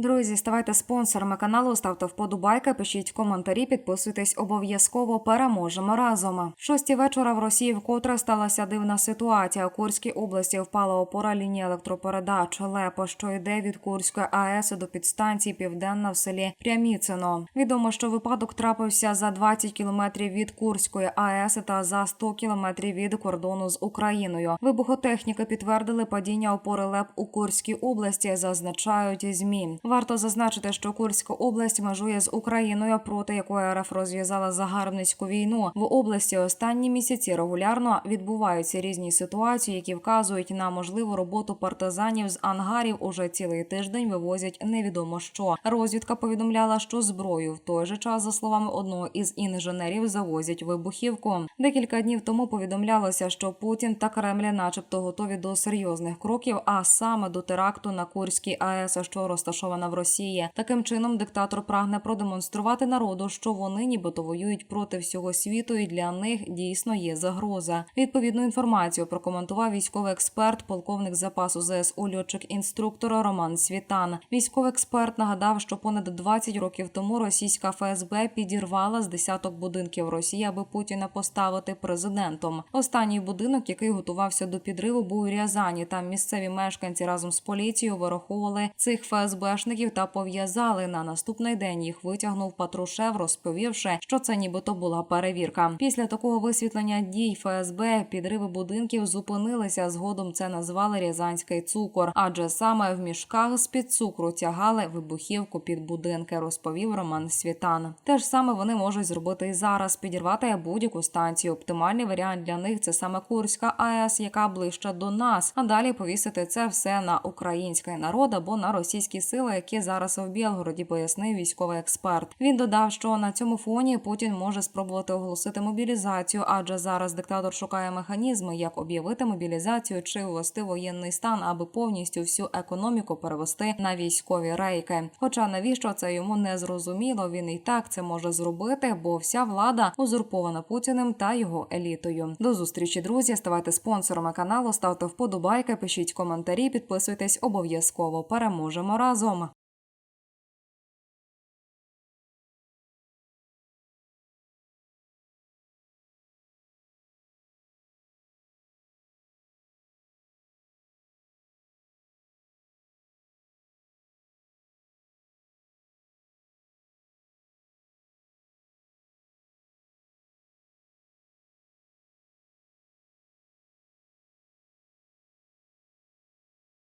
Друзі, ставайте спонсорами каналу, ставте вподобайки, пишіть коментарі, підписуйтесь обов'язково. Переможемо разом. Шості вечора в Росії вкотре сталася дивна ситуація. У Курській області впала опора лінії електропередач. Лепо, що йде від Курської АЕС до підстанції Південна в селі Пряміцино. Відомо, що випадок трапився за 20 кілометрів від Курської АЕС та за 100 кілометрів від кордону з Україною. Вибухотехніки підтвердили падіння опори ЛЕП у Курській області. Зазначають змі. Варто зазначити, що Курська область межує з Україною, проти якої РФ розв'язала загарбницьку війну. В області останні місяці регулярно відбуваються різні ситуації, які вказують на можливу роботу партизанів з ангарів. Уже цілий тиждень вивозять невідомо що. Розвідка повідомляла, що зброю в той же час, за словами одного із інженерів, завозять вибухівку. Декілька днів тому повідомлялося, що Путін та Кремль, начебто, готові до серйозних кроків, а саме до теракту на Курській АЕС, що розташована в Росії. Таким чином, диктатор прагне продемонструвати народу, що вони нібито воюють проти всього світу, і для них дійсно є загроза. Відповідну інформацію прокоментував військовий експерт, полковник запасу ЗСУ льотчик-інструктор Роман Світан. Військовий експерт нагадав, що понад 20 років тому російська ФСБ підірвала з десяток будинків Росії, аби Путіна поставити президентом. Останній будинок, який готувався до підриву, був у Рязані. Там місцеві мешканці разом з поліцією вираховували цих ФСБшників та пов'язали. На наступний день їх витягнув Патрушев, розповівши, що це нібито була перевірка. Після такого висвітлення дій ФСБ підриви будинків зупинилися. Згодом це назвали Рязанський цукор, адже саме в мішках з під цукру тягали вибухівку під будинки. Розповів Роман Світан. Те ж саме вони можуть зробити і зараз: підірвати будь-яку станцію. Оптимальний варіант для них це саме Курська АЕС, яка ближче до нас. А далі повісити це все на український народ або на російські сили, які зараз в Білгороді, пояснив військовий експерт. Він додав, що на цьому фоні Путін може спробувати оголосити мобілізацію, адже зараз диктатор шукає механізми, як об'явити мобілізацію чи ввести воєнний стан, аби повністю всю економіку перевести на військові рейки. Хоча навіщо це йому не зрозуміло, він і так це може зробити, бо вся влада узурпована Путіним та його елітою. До зустрічі, друзі. Ставайте спонсорами каналу, ставте вподобайки, пишіть коментарі, підписуйтесь обов'язково. Переможемо разом.